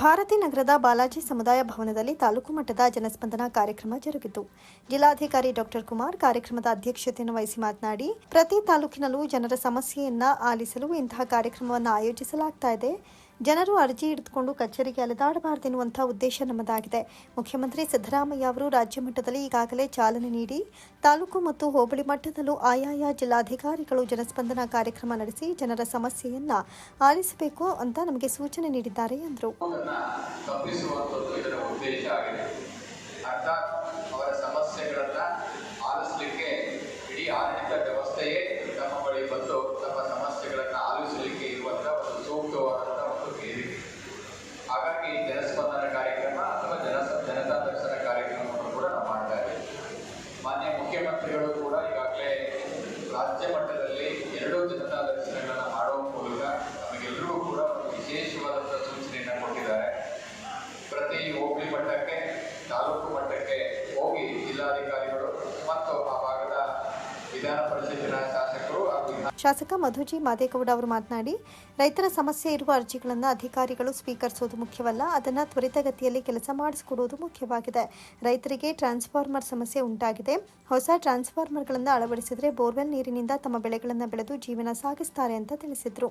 ಭಾರತಿ ನಗರದ ಬಾಲಾಜಿ ಸಮುದಾಯ ಭವನದಲ್ಲಿ ತಾಲೂಕು ಮಟ್ಟದ ಜನಸ್ಪಂದನ ಕಾರ್ಯಕ್ರಮ ಜರುಗಿತು. ಜಿಲ್ಲಾಧಿಕಾರಿ ಡಾಕ್ಟರ್ ಕುಮಾರ್ ಕಾರ್ಯಕ್ರಮದ ಅಧ್ಯಕ್ಷತೆಯನ್ನು ವಹಿಸಿ ಮಾತನಾಡಿ, ಪ್ರತಿ ತಾಲೂಕಿನಲ್ಲೂ ಜನರ ಸಮಸ್ಯೆಯನ್ನ ಆಲಿಸಲು ಇಂತಹ ಕಾರ್ಯಕ್ರಮವನ್ನು ಆಯೋಜಿಸಲಾಗ್ತಾ ಇದೆ. ಜನರು ಅರ್ಜಿ ಹಿಡಿದುಕೊಂಡು ಕಚೇರಿಗೆ ಅಲೆದಾಡಬಾರದೆನ್ನುವಂತಹ ಉದ್ದೇಶ ನಮ್ಮದಾಗಿದೆ. ಮುಖ್ಯಮಂತ್ರಿ ಸಿದ್ದರಾಮಯ್ಯ ಅವರು ರಾಜ್ಯ ಮಟ್ಟದಲ್ಲಿ ಈಗಾಗಲೇ ಚಾಲನೆ ನೀಡಿ ತಾಲೂಕು ಮತ್ತು ಹೋಬಳಿ ಮಟ್ಟದಲ್ಲೂ ಆಯಾಯ ಜಿಲ್ಲಾಧಿಕಾರಿಗಳು ಜನಸ್ಪಂದನ ಕಾರ್ಯಕ್ರಮ ನಡೆಸಿ ಜನರ ಸಮಸ್ಯೆಯನ್ನ ಆಲಿಸಬೇಕು ಅಂತ ನಮಗೆ ಸೂಚನೆ ನೀಡಿದ್ದಾರೆ ಎಂದರು. ವ್ಯವಸ್ಥೆಯೇ ತಮ್ಮ ಬಳಿ ಬಂದು ತಮ್ಮ ಸಮಸ್ಯೆಗಳನ್ನು ಆಲಿಸಲಿಕ್ಕೆ ಇರುವಂತಹ ಒಂದು ಸೂಕ್ತವಾದಂಥ ಒಂದು ವೇದಿಕೆ ಹಾಗಾಗಿ ಜನಸ್ಪಂದನ ಕಾರ್ಯಕ್ರಮ ಅಥವಾ ಜನ ಜನತಾ ದರ್ಶನ ಕಾರ್ಯಕ್ರಮವನ್ನು ಕೂಡ ನಾವು ಮಾಡ್ತಾ ಇದ್ದೀವಿ ಮಾನ್ಯ ಮುಖ್ಯಮಂತ್ರಿಗಳು ಕೂಡ ಈಗಾಗಲೇ ರಾಜ್ಯ ಮಟ್ಟದಲ್ಲಿ ಎರಡು ಜನತಾ ದರ್ಶನಗಳನ್ನು ಮಾಡುವ ಮೂಲಕ ನಮಗೆಲ್ಲರಿಗೂ ಕೂಡ ಒಂದು ವಿಶೇಷವಾದಂಥ ಸೂಚನೆಯನ್ನು ಕೊಟ್ಟಿದ್ದಾರೆ ಪ್ರತಿ ಹೋಬಳಿ ಮಟ್ಟಕ್ಕೆ ತಾಲೂಕು ಮಟ್ಟಕ್ಕೆ ಹೋಗಿ ಜಿಲ್ಲಾಧಿಕಾರಿಗಳು ಮತ್ತು ಆ ಭಾಗದ ವಿಧಾನ ಪರಿಷತ್ತಿನ ಶಾಸಕರು ಹಾಗೂ ವಿಧಾನ ಶಾಸಕ ಮಧುಜಿ ಮಾದೇಗೌಡ ಅವರು ಮಾತನಾಡಿ, ರೈತರ ಸಮಸ್ಯೆ ಇರುವ ಅರ್ಜಿಗಳನ್ನು ಅಧಿಕಾರಿಗಳು ಸ್ವೀಕರಿಸುವುದು ಮುಖ್ಯವಲ್ಲ, ಅದನ್ನು ತ್ವರಿತಗತಿಯಲ್ಲಿ ಕೆಲಸ ಮಾಡಿಸಿಕೊಡುವುದು ಮುಖ್ಯವಾಗಿದೆ. ರೈತರಿಗೆ ಟ್ರಾನ್ಸ್ಫಾರ್ಮರ್ ಸಮಸ್ಯೆ ಉಂಟಾಗಿದೆ. ಹೊಸ ಟ್ರಾನ್ಸ್ಫಾರ್ಮರ್ಗಳನ್ನು ಅಳವಡಿಸಿದರೆ ಬೋರ್ವೆಲ್ ನೀರಿನಿಂದ ತಮ್ಮ ಬೆಳೆಗಳನ್ನು ಬೆಳೆದು ಜೀವನ ಸಾಗಿಸ್ತಾರೆ ಅಂತ ತಿಳಿಸಿದರು.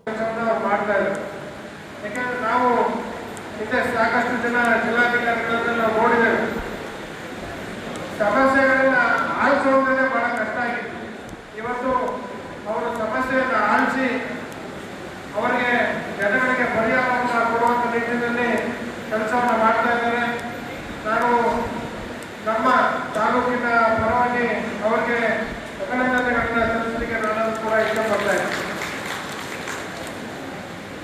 ಸಮಸ್ಯೆಗಳನ್ನ ಆಲಿಸೋದೇ ಬಹಳ ಕಷ್ಟ ಆಗಿತ್ತು ಇವತ್ತು ಅವರು ಸಮಸ್ಯೆಯನ್ನು ಆಲಿಸಿ ಅವರಿಗೆ ಜನಗಳಿಗೆ ಪರಿಹಾರವನ್ನು ಕೊಡುವಂಥ ನಿಟ್ಟಿನಲ್ಲಿ ಕೆಲಸವನ್ನು ಮಾಡ್ತಾ ಇದ್ದಾರೆ. ನಾನು ನಮ್ಮ ತಾಲೂಕಿನ ಪರವಾಗಿ ಅವರಿಗೆ ಅಭಿನಂದನೆಗಳನ್ನ ಸಲ್ಲಿಸಲಿಕ್ಕೆ ನಾನು ಕೂಡ ಇಷ್ಟಪಡ್ತಾ ಇದ್ದೀನಿ.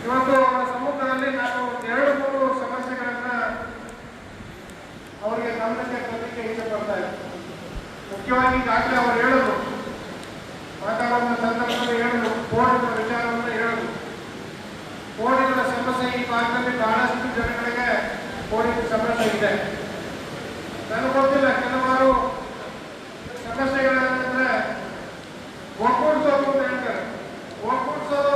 ಇವತ್ತು ಅವರ ಸಮ್ಮುಖದಲ್ಲಿ ನಾನು ಎರಡು, ಮೂರು ಸಮಸ್ಯೆಗಳನ್ನ ಅವರಿಗೆ ಗಮನಕ್ಕೆ ತರಲಿಕ್ಕೆ ಇಷ್ಟಪಡ್ತಾ ಮುಖ್ಯವಾಗಿ ಈಗಾಗಲೇ ಅವರು ಹೇಳಿದ್ರು ಮಾತಾಡುವ ಸಂದರ್ಭದಲ್ಲಿ ಹೇಳಿದ್ರು ಬೋರ್ಡಿನ ವಿಚಾರವನ್ನು ಹೇಳಿದ್ರು ಬೋರ್ಡಿನ ಸಮಸ್ಯೆ ಈ ಭಾಗದಲ್ಲಿ ಬಹಳಷ್ಟು ಜನಗಳಿಗೆ ಬೋರ್ಡಿನ ಸಮಸ್ಯೆ ಇದೆ. ನನಗೆ ಗೊತ್ತಿಲ್ಲ, ಕೆಲವಾರು ಸಮಸ್ಯೆಗಳೇನೆಂದ್ರೆ ಒಕ್ಕೂಡಿಸೋದು ಅಂತ ಹೇಳ್ತಾರೆ. ಒಕ್ಕೂಡಿಸೋದು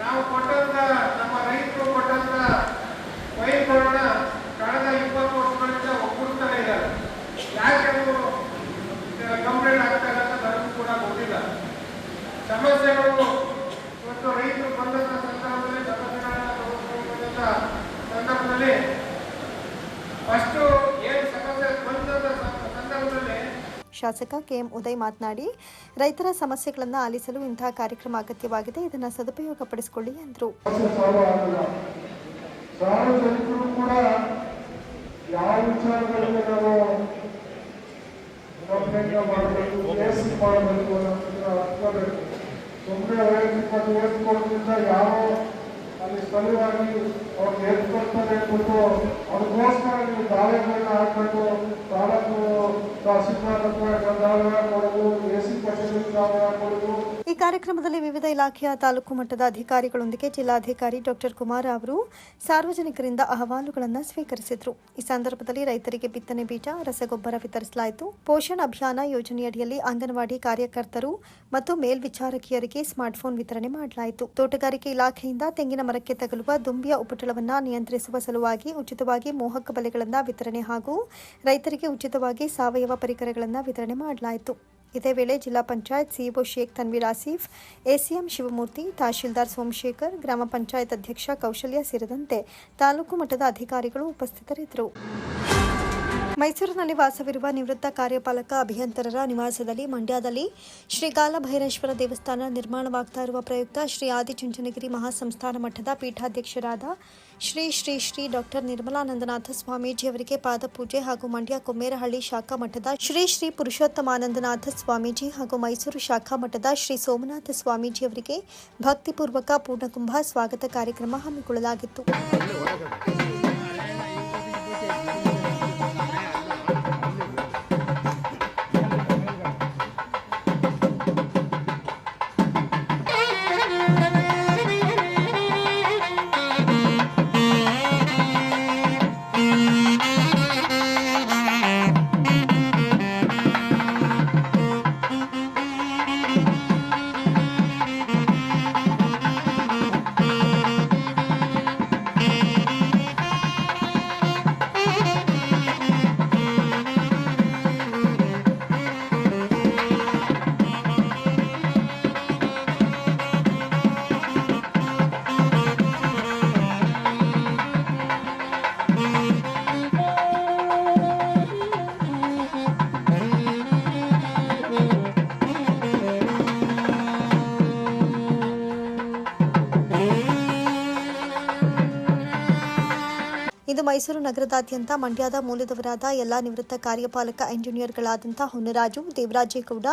ನಾವು ಕೊಟ್ಟಂತ, ನಮ್ಮ ರೈತರು ಕೊಟ್ಟಂತ ವೈರ್ಗಳನ್ನ ಕಳೆದ ಇಪ್ಪತ್ತು ವರ್ಷಗಳಿಂದ ಒಕ್ಕೂಡ್ತಾನೆ ಇದ್ದಾರೆ. ಯಾಕೆ ಕಂಪ್ಲೇಂಟ್ ಆಗ್ತಾ ನನಗೂ ಸಮಸ್ಯೆಗಳು ಇವತ್ತು ರೈತರು ಬಂದಂತ ಸಂದರ್ಭದಲ್ಲಿ ಸಮಸ್ಯೆಗಳನ್ನ ತಗೊಂಡು ಬಂದಂತ ಸಂದರ್ಭದಲ್ಲಿ ಫಸ್ಟು ಏನು ಸಮಸ್ಯೆ ಬಂದಂತ ಸಂದರ್ಭದಲ್ಲಿ ಶಾಸಕ ಕೆಎಂ ಉದಯ್ ಮಾತನಾಡಿ ರೈತರ ಸಮಸ್ಯೆಗಳನ್ನು ಆಲಿಸಲು ಇಂತಹ ಕಾರ್ಯಕ್ರಮ ಅಗತ್ಯವಾಗಿದೆ. ಇದನ್ನು ಸದುಪಯೋಗಪಡಿಸಿಕೊಳ್ಳಿ ಎಂದರು. ಸಾರ್ವಜನಿಕರು ಕೂಡ ಅನ್ನೋದನ್ನ ಅರ್ಥಬೇಕು ಸುಮ್ಮನೆ ವೈಯಕ್ತಿಕ ಕೇಸ್ ಕೊಡೋದ್ರಿಂದ ಯಾವ ಅಲ್ಲಿ ಸ್ಥಳೀಯವಾಗಿ ಅವ್ರಿಗೆ ನೀವು ತಾಲೂಕು ಈ ಕಾರ್ಯಕ್ರಮದಲ್ಲಿ ವಿವಿಧ ಇಲಾಖೆಯ ತಾಲೂಕು ಮಟ್ಟದ ಅಧಿಕಾರಿಗಳೊಂದಿಗೆ ಜಿಲ್ಲಾಧಿಕಾರಿ ಡಾಕ್ಟರ್ ಕುಮಾರ್ ಅವರು ಸಾರ್ವಜನಿಕರಿಂದ ಅಹವಾಲುಗಳನ್ನು ಸ್ವೀಕರಿಸಿದರು. ಈ ಸಂದರ್ಭದಲ್ಲಿ ರೈತರಿಗೆ ಬಿತ್ತನೆ ಬೀಜ, ರಸಗೊಬ್ಬರ ವಿತರಿಸಲಾಯಿತು. ಪೋಷಣ್ ಅಭಿಯಾನ ಯೋಜನೆಯಡಿಯಲ್ಲಿ ಅಂಗನವಾಡಿ ಕಾರ್ಯಕರ್ತರು ಮತ್ತು ಮೇಲ್ವಿಚಾರಕಿಯರಿಗೆ ಸ್ಮಾರ್ಟ್ಫೋನ್ ವಿತರಣೆ ಮಾಡಲಾಯಿತು. ತೋಟಗಾರಿಕೆ ಇಲಾಖೆಯಿಂದ ತೆಂಗಿನ ಮರಕ್ಕೆ ತಗುಲುವ ದುಂಬಿಯ ಉಪಟಳವನ್ನು ನಿಯಂತ್ರಿಸುವ ಸಲುವಾಗಿ ಉಚಿತವಾಗಿ ಮೋಹಕ ಬಲೆಗಳನ್ನು ವಿತರಣೆ ಹಾಗೂ ರೈತರಿಗೆ ಉಚಿತವಾಗಿ ಸಾವಯವ ಪರಿಕರಗಳನ್ನು ವಿತರಣೆ ಮಾಡಲಾಯಿತು. ಇದೇ ವೇಳೆ ಜಿಲ್ಲಾ ಪಂಚಾಯತ್ ಸಿಇಒ ಶೇಖ್ ತನ್ವೀರ್ ಆಸೀಫ್, ಎಸಿಎಂ ಶಿವಮೂರ್ತಿ, ತಹಶೀಲ್ದಾರ್ ಸೋಮಶೇಖರ್, ಗ್ರಾಮ ಪಂಚಾಯತ್ ಅಧ್ಯಕ್ಷ ಕೌಶಲ್ಯ ಸೇರಿದಂತೆ ತಾಲೂಕು ಮಟ್ಟದ ಅಧಿಕಾರಿಗಳು ಉಪಸ್ಥಿತರಿದ್ದರು. ಮೈಸೂರಿನಲ್ಲಿ ವಾಸವಿರುವ ನಿವೃತ್ತ ಕಾರ್ಯಪಾಲಕ ಅಭಿಯಂತರರ ನಿವಾಸದಲ್ಲಿ ಮಂಡ್ಯದಲ್ಲಿ ಶ್ರೀ ಕಾಲಭೈರೇಶ್ವರ ದೇವಸ್ಥಾನ ನಿರ್ಮಾಣವಾಗ್ತಾ ಇರುವ ಪ್ರಯುಕ್ತ ಶ್ರೀ ಆದಿಚುಂಚನಗಿರಿ ಮಹಾಸಂಸ್ಥಾನ ಮಠದ ಪೀಠಾಧ್ಯಕ್ಷರಾದ ಶ್ರೀ ಶ್ರೀ ಶ್ರೀ ಡಾಕ್ಟರ್ ನಿರ್ಮಲಾನಂದನಾಥ ಸ್ವಾಮೀಜಿ ಅವರಿಗೆ ಪಾದಪೂಜೆ ಹಾಗೂ ಮಂಡ್ಯ ಕೊಮ್ಮೇರಹಳ್ಳಿ ಶಾಖಾ ಮಠದ ಶ್ರೀ ಶ್ರೀ ಪುರುಷೋತ್ತಮಾನಂದನಾಥ ಸ್ವಾಮೀಜಿ ಹಾಗೂ ಮೈಸೂರು ಶಾಖಾ ಮಠದ ಶ್ರೀ ಸೋಮನಾಥ ಸ್ವಾಮೀಜಿ ಅವರಿಗೆ ಭಕ್ತಿಪೂರ್ವಕ ಪೂರ್ಣಕುಂಭ ಸ್ವಾಗತ ಕಾರ್ಯಕ್ರಮ ಹಮ್ಮಿಕೊಳ್ಳಲಾಗಿತ್ತು. ಮೈಸೂರು ನಗರದಾದ್ಯಂತ ಮಂಡ್ಯದ ಮೂಲದವರಾದ ಎಲ್ಲ ನಿವೃತ್ತ ಕಾರ್ಯಪಾಲಕ ಎಂಜಿನಿಯರ್ಗಳಾದಂಥ ಹೊನ್ನರಾಜು ದೇವರಾಜೇಗೌಡ,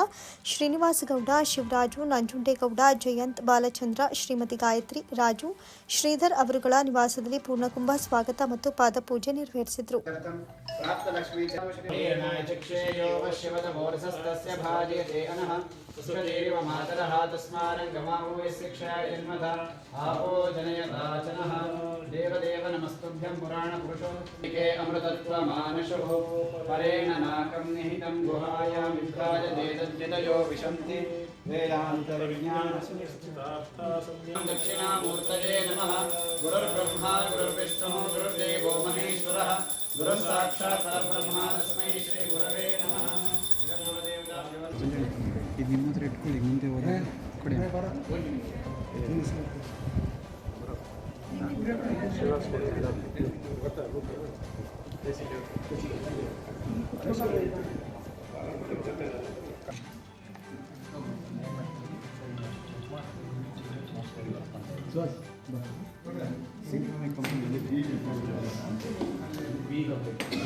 ಶ್ರೀನಿವಾಸಗೌಡ, ಶಿವರಾಜು, ನಂಜುಂಡೇಗೌಡ, ಜಯಂತ್ ಬಾಲಚಂದ್ರ, ಶ್ರೀಮತಿ ಗಾಯತ್ರಿ, ರಾಜು, ಶ್ರೀಧರ್ ಅವರುಗಳ ನಿವಾಸದಲ್ಲಿ ಪೂರ್ಣಕುಂಭ ಸ್ವಾಗತ ಮತ್ತು ಪಾದಪೂಜೆ ನೆರವೇರಿಸಿದರು. सुदेव मातरः तस्मारङ्गमावो यशिक्षाय जन्मथ आपो जनयदाचनः देवदेव नमस्तुभ्यं पुराणपुरुषो। के अमृतत्वमानशुः। परेण नाकं निहितं गुहायां विभ्राजते तद्यतयो विशन्ति। दक्षिणामूर्तये नमः। गुरुर्ब्रह्मा, गुरुर्विष्णुः, गुरुर्देवो महेश्वरः। गुरुः साक्षात् परब्रह्म तस्मै Shri limón de red con de oro. ಕೊಡಿ Sí, me.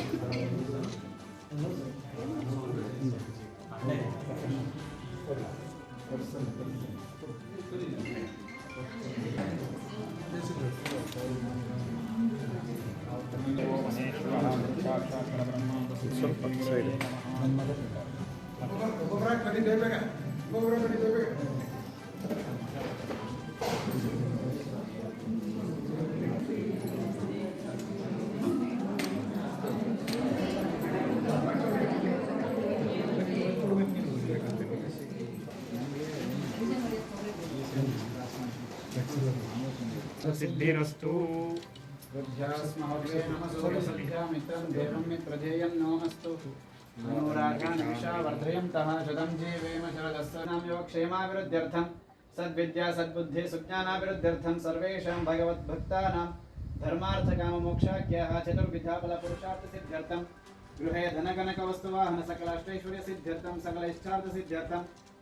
ಗೊಬ್ಬರ ಕಡಿದೆ ಬೇಗ प्रजेयन्नोमस्तु अनुरागान्विषा वर्धयन्तः शतं जीवेम शरदस्सनां योगक्षेमाभिवृद्ध्यर्थं सद्विद्या सद्बुद्धिः सुज्ञानाभिवृद्ध्यर्थं सर्वेषां भगवद्भक्तानां धर्मार्थकाममोक्षाख्याः चतुर्विधा गृहे धनकनकवस्तुवाहनसकलाष्टैश्वर्यसिद्ध्यर्थं सकलैश्चार्थसिद्ध्यर्थं।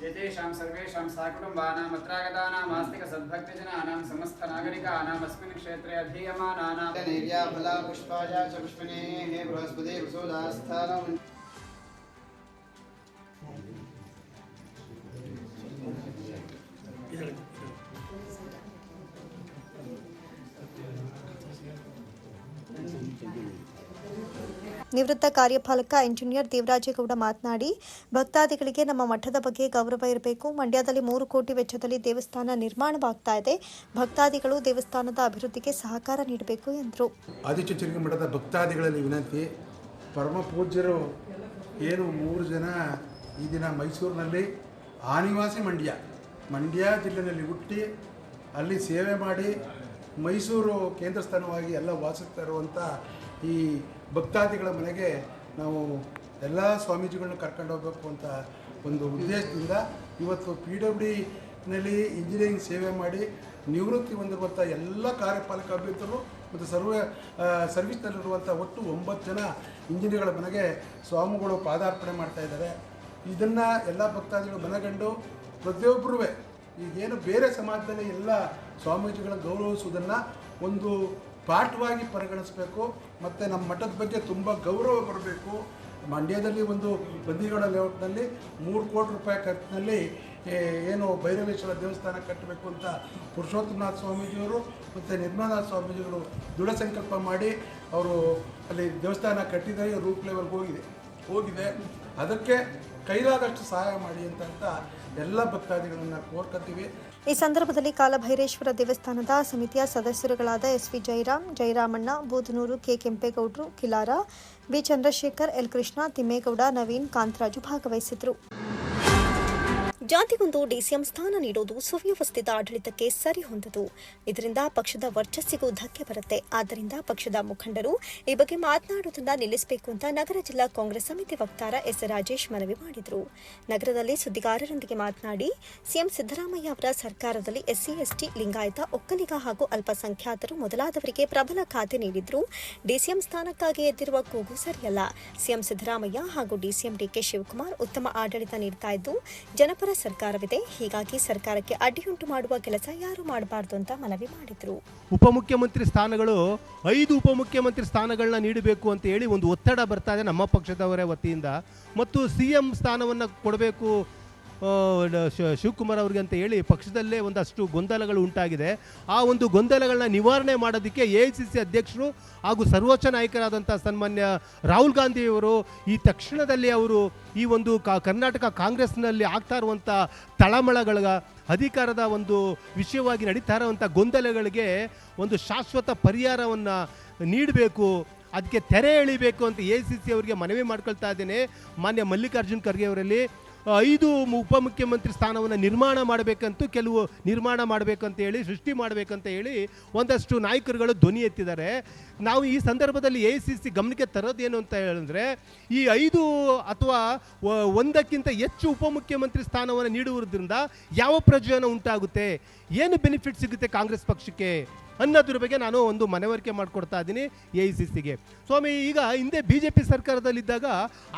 एतेषां सर्वेषां साकुटुम्बानाम् अत्रागतानाम् आस्तिकसद्भक्तिजनानां समस्तनागरिकानाम् अस्मिन् क्षेत्रे अधीयमानानां। पुष्पाया च पुष्पिणेः बृहस्पतिः वसुदास्थानम् ನಿವೃತ್ತ ಕಾರ್ಯಪಾಲಕ ಇಂಜಿನಿಯರ್ ದೇವರಾಜೇಗೌಡ ಮಾತನಾಡಿ, ಭಕ್ತಾದಿಗಳಿಗೆ ನಮ್ಮ ಮಠದ ಬಗ್ಗೆ ಗೌರವ ಇರಬೇಕು. ಮಂಡ್ಯದಲ್ಲಿ ಮೂರು ಕೋಟಿ ವೆಚ್ಚದಲ್ಲಿ ದೇವಸ್ಥಾನ ನಿರ್ಮಾಣವಾಗ್ತಾ ಇದೆ. ಭಕ್ತಾದಿಗಳು ದೇವಸ್ಥಾನದ ಅಭಿವೃದ್ಧಿಗೆ ಸಹಕಾರ ನೀಡಬೇಕು ಎಂದರು. ಆದಿಚುಂಚನಗಿರಿ ಮಠದ ಭಕ್ತಾದಿಗಳಲ್ಲಿ ವಿನಂತಿ, ಪರಮ ಪೂಜ್ಯರು ಏನು ಮೂರು ಜನ ಈ ದಿನ ಮೈಸೂರಿನಲ್ಲಿ ಆನಿವಾಸಿ ಮಂಡ್ಯ ಮಂಡ್ಯ ಜಿಲ್ಲೆಯಲ್ಲಿ ಹುಟ್ಟಿ ಅಲ್ಲಿ ಸೇವೆ ಮಾಡಿ ಮೈಸೂರು ಕೇಂದ್ರ ಸ್ಥಾನವಾಗಿ ಎಲ್ಲ ವಾಸಿಸ್ತಾ ಇರುವಂಥ ಈ ಭಕ್ತಾದಿಗಳ ಮನೆಗೆ ನಾವು ಎಲ್ಲ ಸ್ವಾಮೀಜಿಗಳನ್ನ ಕರ್ಕೊಂಡು ಹೋಗಬೇಕು ಅಂತ ಒಂದು ಉದ್ದೇಶದಿಂದ ಇವತ್ತು ಪಿ ಡಬ್ಲ್ಯೂ ಡಿನಲ್ಲಿ ಇಂಜಿನಿಯರಿಂಗ್ ಸೇವೆ ಮಾಡಿ ನಿವೃತ್ತಿ ಹೊಂದಿರುವಂಥ ಎಲ್ಲ ಕಾರ್ಯಪಾಲಕ ಅಭ್ಯರ್ಥಿಗಳು ಮತ್ತು ಸರ್ವ ಸರ್ವಿಸ್ನಲ್ಲಿರುವಂಥ ಒಟ್ಟು ಒಂಬತ್ತು ಜನ ಇಂಜಿನಿಯರ್ಗಳ ಮನೆಗೆ ಸ್ವಾಮಿಗಳು ಪಾದಾರ್ಪಣೆ ಮಾಡ್ತಾ ಇದ್ದಾರೆ. ಇದನ್ನು ಎಲ್ಲ ಭಕ್ತಾದಿಗಳು ಮನಗಂಡು ಪ್ರತಿಯೊಬ್ಬರೂ ಈಗೇನು ಬೇರೆ ಸಮಾಜದಲ್ಲಿ ಎಲ್ಲ ಸ್ವಾಮೀಜಿಗಳ ಗೌರವಿಸುವುದನ್ನು ಒಂದು ಪಾಠವಾಗಿ ಪರಿಗಣಿಸಬೇಕು, ಮತ್ತು ನಮ್ಮ ಮಠದ ಬಗ್ಗೆ ತುಂಬ ಗೌರವ ಬರಬೇಕು ಮಂಡ್ಯದಲ್ಲಿ ಒಂದು ಬಂದಿಗೌಡ ಲೇಔಟ್ನಲ್ಲಿ ಮೂರು ಕೋಟಿ ರೂಪಾಯಿ ಖರ್ಚಿನಲ್ಲಿ ಏನು ಭೈರವೇಶ್ವರ ದೇವಸ್ಥಾನ ಕಟ್ಟಬೇಕು ಅಂತ ಪುರುಷೋತ್ತಮನಾಥ ಸ್ವಾಮೀಜಿಯವರು ಮತ್ತು ನಿರ್ಮಲನಾಥ ಸ್ವಾಮೀಜಿಗಳು ದೃಢ ಸಂಕಲ್ಪ ಮಾಡಿ ಅವರು ಅಲ್ಲಿ ದೇವಸ್ಥಾನ ಕಟ್ಟಿದರೆ ರೂಪ್ ಲೆವೆಲ್ಗೆ ಹೋಗಿದೆ. ಹೋಗಿದೆ. ಅದಕ್ಕೆ ಕೈಲಾದಷ್ಟು ಸಹಾಯ ಮಾಡಿ ಅಂತ ಅಂತ ಎಲ್ಲ ಭಕ್ತಾದಿಗಳನ್ನು ಕೋರ್ಕೊತೀವಿ ಈ ಸಂದರ್ಭದಲ್ಲಿ ಕಾಲಭೈರೇಶ್ವರ ದೇವಸ್ಥಾನದ ಸಮಿತಿಯ ಸದಸ್ಯರುಗಳಾದ S V Jairam, Jairamanna, Budanur K. ಕೆಂಪೇಗೌಡರು, ಕಿಲಾರ ಬಿ ಚಂದ್ರಶೇಖರ್ ಎಲ್ ಕೃಷ್ಣ ತಿಮ್ಮೇಗೌಡ, ನವೀನ್, ಕಾಂತರಾಜು ಭಾಗವಹಿಸಿದ್ರು ಜಾತಿಗೊಂದು ಡಿಸಿಎಂ ಸ್ಥಾನ ನೀಡುವುದು ಸುವ್ಯವಸ್ಥಿತ ಆಡಳಿತಕ್ಕೆ ಸರಿ ಹೊಂದದು. ಇದರಿಂದ ಪಕ್ಷದ ವರ್ಚಸ್ಸಿಗೂ ಧಕ್ಕೆ ಬರುತ್ತೆ. ಆದ್ದರಿಂದ ಪಕ್ಷದ ಮುಖಂಡರು ಈ ಬಗ್ಗೆ ಮಾತನಾಡುವುದನ್ನ ನಿಲ್ಲಿಸಬೇಕು ಅಂತ ನಗರ ಜಿಲ್ಲಾ ಕಾಂಗ್ರೆಸ್ ಸಮಿತಿ ವಕ್ತಾರ ಎಸ್ ರಾಜೇಶ್ ಮನವಿ ಮಾಡಿದರು. ನಗರದಲ್ಲಿ ಸುದ್ದಿಗಾರರೊಂದಿಗೆ ಮಾತನಾಡಿ, ಸಿಎಂ ಸಿದ್ದರಾಮಯ್ಯ ಅವರ ಸರ್ಕಾರದಲ್ಲಿ ಎಸ್ಸಿ, ಎಸ್ಟಿ, ಲಿಂಗಾಯತ, ಒಕ್ಕಲಿಗ ಹಾಗೂ ಅಲ್ಪಸಂಖ್ಯಾತರು ಮೊದಲಾದವರಿಗೆ ಪ್ರಬಲ ಖಾತೆ ನೀಡಿದ್ರು. ಡಿಸಿಎಂ ಸ್ಥಾನಕ್ಕಾಗಿ ಎದ್ದಿರುವ ಕೂಗು ಸರಿಯಲ್ಲ. ಸಿಎಂ ಸಿದ್ದರಾಮಯ್ಯ ಹಾಗೂ ಡಿಸಿಎಂ ಡಿಕೆ ಶಿವಕುಮಾರ್ ಉತ್ತಮ ಆಡಳಿತ ನೀಡ್ತಾ ಇದ್ದು, ಜನಪರ ಸರ್ಕಾರವಿದೆ. ಹೀಗಾಗಿ ಸರ್ಕಾರಕ್ಕೆ ಅಡ್ಡಿಯುಂಟು ಮಾಡುವ ಕೆಲಸ ಯಾರು ಮಾಡಬಾರದು ಅಂತ ಮನವಿ ಮಾಡಿದ್ರು. ಉಪಮುಖ್ಯಮಂತ್ರಿ ಸ್ಥಾನಗಳು, ಐದು ಉಪಮುಖ್ಯಮಂತ್ರಿ ಸ್ಥಾನಗಳನ್ನ ನೀಡಬೇಕು ಅಂತ ಹೇಳಿ ಒಂದು ಒತ್ತಡ ಬರ್ತಾ ಇದೆ ನಮ್ಮ ಪಕ್ಷದವರ ವತಿಯಿಂದ. ಮತ್ತು ಸಿ ಎಂ ಸ್ಥಾನವನ್ನು ಕೊಡಬೇಕು ಶಿವಕುಮಾರ್ ಅವ್ರಿಗೆ ಅಂತ ಹೇಳಿ ಪಕ್ಷದಲ್ಲೇ ಒಂದಷ್ಟು ಗೊಂದಲಗಳು ಉಂಟಾಗಿದೆ. ಆ ಒಂದು ಗೊಂದಲಗಳನ್ನ ನಿವಾರಣೆ ಮಾಡೋದಕ್ಕೆ ಎ ಐ ಸಿ ಸಿ ಅಧ್ಯಕ್ಷರು ಹಾಗೂ ಸರ್ವೋಚ್ಚ ನಾಯಕರಾದಂಥ ಸನ್ಮಾನ್ಯ ರಾಹುಲ್ ಗಾಂಧಿಯವರು ಈ ತಕ್ಷಣದಲ್ಲಿ ಅವರು ಈ ಒಂದು ಕಾ, ಕರ್ನಾಟಕ ಕಾಂಗ್ರೆಸ್ನಲ್ಲಿ ಆಗ್ತಾ ಇರುವಂಥ ತಳಮಳಗಳ ಅಧಿಕಾರದ ಒಂದು ವಿಷಯವಾಗಿ ನಡೀತಾ ಇರುವಂಥ ಗೊಂದಲಗಳಿಗೆ ಒಂದು ಶಾಶ್ವತ ಪರಿಹಾರವನ್ನು ನೀಡಬೇಕು ಅದಕ್ಕೆ ತೆರೆ ಎಳಿಬೇಕು ಅಂತ ಎ ಸಿ ಸಿ ಅವರಿಗೆ ಮನವಿ ಮಾಡ್ಕೊಳ್ತಾ ಇದ್ದೇನೆ. ಮಾನ್ಯ ಮಲ್ಲಿಕಾರ್ಜುನ್ ಖರ್ಗೆ ಅವರಲ್ಲಿ ಐದು ಉಪಮುಖ್ಯಮಂತ್ರಿ ಸ್ಥಾನವನ್ನು ನಿರ್ಮಾಣ ಮಾಡಬೇಕಂತೂ ಕೆಲವು ನಿರ್ಮಾಣ ಮಾಡಬೇಕಂತ ಹೇಳಿ, ಸೃಷ್ಟಿ ಮಾಡಬೇಕಂತ ಹೇಳಿ ಒಂದಷ್ಟು ನಾಯಕರುಗಳು ಧ್ವನಿ ಎತ್ತಿದ್ದಾರೆ. ನಾವು ಈ ಸಂದರ್ಭದಲ್ಲಿ ಎ ಸಿ ಸಿ ಗಮನಕ್ಕೆ ತರೋದೇನು ಅಂತ ಹೇಳಿದ್ರೆ, ಈ ಐದು ಅಥವಾ ಒಂದಕ್ಕಿಂತ ಹೆಚ್ಚು ಉಪಮುಖ್ಯಮಂತ್ರಿ ಸ್ಥಾನವನ್ನು ನೀಡುವುದರಿಂದ ಯಾವ ಪ್ರಯೋಜನ ಉಂಟಾಗುತ್ತೆ? ಏನು ಬೆನಿಫಿಟ್ ಸಿಗುತ್ತೆ ಕಾಂಗ್ರೆಸ್ ಪಕ್ಷಕ್ಕೆ? ಅನ್ನೋದ್ರ ಬಗ್ಗೆ ನಾನು ಒಂದು ಮನವರಿಕೆ ಮಾಡಿಕೊಡ್ತಾ ಇದ್ದೀನಿ ಎ ಐ ಸಿ ಸಿಗೆ. ಸ್ವಾಮಿ, ಈಗ ಹಿಂದೆ ಬಿ ಜೆ ಪಿ ಸರ್ಕಾರದಲ್ಲಿದ್ದಾಗ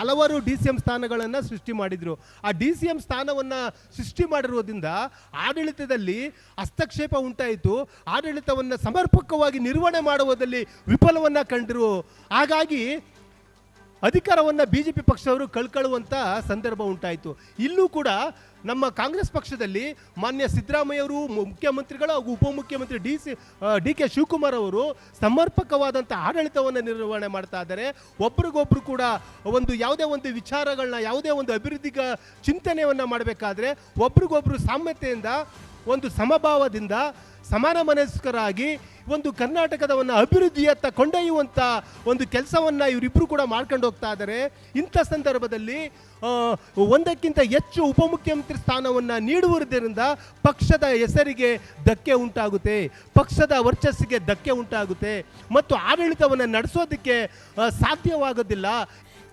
ಹಲವಾರು ಡಿ ಸಿ ಎಂ ಸ್ಥಾನಗಳನ್ನು ಸೃಷ್ಟಿ ಮಾಡಿದರು. ಆ ಡಿ ಸಿ ಎಂ ಸ್ಥಾನವನ್ನು ಸೃಷ್ಟಿ ಮಾಡಿರೋದ್ರಿಂದ ಆಡಳಿತದಲ್ಲಿ ಹಸ್ತಕ್ಷೇಪ ಉಂಟಾಯಿತು. ಆಡಳಿತವನ್ನು ಸಮರ್ಪಕವಾಗಿ ನಿರ್ವಹಣೆ ಮಾಡುವುದರಲ್ಲಿ ವಿಫಲವನ್ನು ಕಂಡರು. ಹಾಗಾಗಿ ಅಧಿಕಾರವನ್ನು ಬಿ ಜೆ ಪಿ ಪಕ್ಷವರು ಕಳ್ಕೊಳ್ಳುವಂಥ ಸಂದರ್ಭ ಉಂಟಾಯಿತು. ಇಲ್ಲೂ ಕೂಡ ನಮ್ಮ ಕಾಂಗ್ರೆಸ್ ಪಕ್ಷದಲ್ಲಿ ಮಾನ್ಯ ಸಿದ್ದರಾಮಯ್ಯ ಅವರು ಮುಖ್ಯಮಂತ್ರಿಗಳು ಹಾಗೂ ಉಪಮುಖ್ಯಮಂತ್ರಿ D C D K Shivakumar ಅವರು ಸಮರ್ಪಕವಾದಂಥ ಆಡಳಿತವನ್ನು ನಿರ್ವಹಣೆ ಮಾಡ್ತಾ ಇದ್ದಾರೆ. ಒಬ್ರಿಗೊಬ್ರು ಕೂಡ ಒಂದು ಯಾವುದೇ ಒಂದು ವಿಚಾರಗಳನ್ನ, ಯಾವುದೇ ಒಂದು ಅಭಿವೃದ್ಧಿಗ ಚಿಂತನೆಯನ್ನು ಮಾಡಬೇಕಾದ್ರೆ ಒಬ್ರಿಗೊಬ್ರು ಸಾಮ್ಯತೆಯಿಂದ ಒಂದು ಸಮಭಾವದಿಂದ ಸಮಾನ ಮನಸ್ಕರಾಗಿ ಒಂದು ಕರ್ನಾಟಕದವನ್ನು ಅಭಿವೃದ್ಧಿಯತ್ತ ಕೊಂಡೊಯ್ಯುವಂಥ ಒಂದು ಕೆಲಸವನ್ನು ಇವರಿಬ್ಬರು ಕೂಡ ಮಾಡ್ಕೊಂಡು ಹೋಗ್ತಾ ಇದ್ದಾರೆ ಇಂಥ ಸಂದರ್ಭದಲ್ಲಿ ಒಂದಕ್ಕಿಂತ ಹೆಚ್ಚು ಉಪಮುಖ್ಯಮಂತ್ರಿ ಸ್ಥಾನವನ್ನು ನೀಡುವುದರಿಂದ ಪಕ್ಷದ ಹೆಸರಿಗೆ ಧಕ್ಕೆ ಉಂಟಾಗುತ್ತೆ, ಪಕ್ಷದ ವರ್ಚಸ್ಸಿಗೆ ಧಕ್ಕೆ ಉಂಟಾಗುತ್ತೆ ಮತ್ತು ಆಡಳಿತವನ್ನು ನಡೆಸೋದಕ್ಕೆ ಸಾಧ್ಯವಾಗೋದಿಲ್ಲ.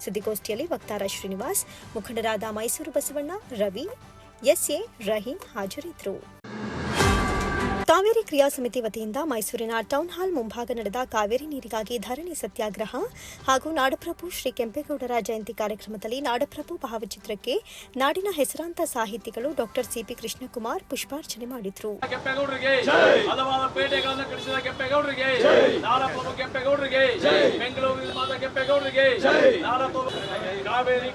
ಸುದ್ದಿಗೋಷ್ಠಿಯಲ್ಲಿ ವಕ್ತಾರ ಶ್ರೀನಿವಾಸ್, ಮುಖಂಡರಾದ ಮೈಸೂರು ಬಸವಣ್ಣ, ರವಿ ಎಸ್ಎ ರಹೀಂ ಹಾಜರಿದ್ದರು. ಕಾವೇರಿ ಕ್ರಿಯಾ ಸಮಿತಿ ವತಿಯಿಂದ ಮೈಸೂರಿನ ಟೌನ್ ಹಾಲ್ ಮುಂಭಾಗ ನಡೆದ ಕಾವೇರಿ ನೀರಿಗಾಗಿ ಧರಣಿ ಸತ್ಯಾಗ್ರಹ ಹಾಗೂ ನಾಡಪ್ರಭು ಶ್ರೀ ಕೆಂಪೇಗೌಡರ ಜಯಂತಿ ಕಾರ್ಯಕ್ರಮದಲ್ಲಿ ನಾಡಪ್ರಭು ಭಾವಚಿತ್ರಕ್ಕೆ ನಾಡಿನ ಹೆಸರಾಂತ ಸಾಹಿತಿಗಳು ಡಾಕ್ಟರ್ ಸಿಪಿ ಕೃಷ್ಣಕುಮಾರ್ ಪುಷ್ಪಾರ್ಚನೆ ಮಾಡಿದರು. ಕಾವೇರಿ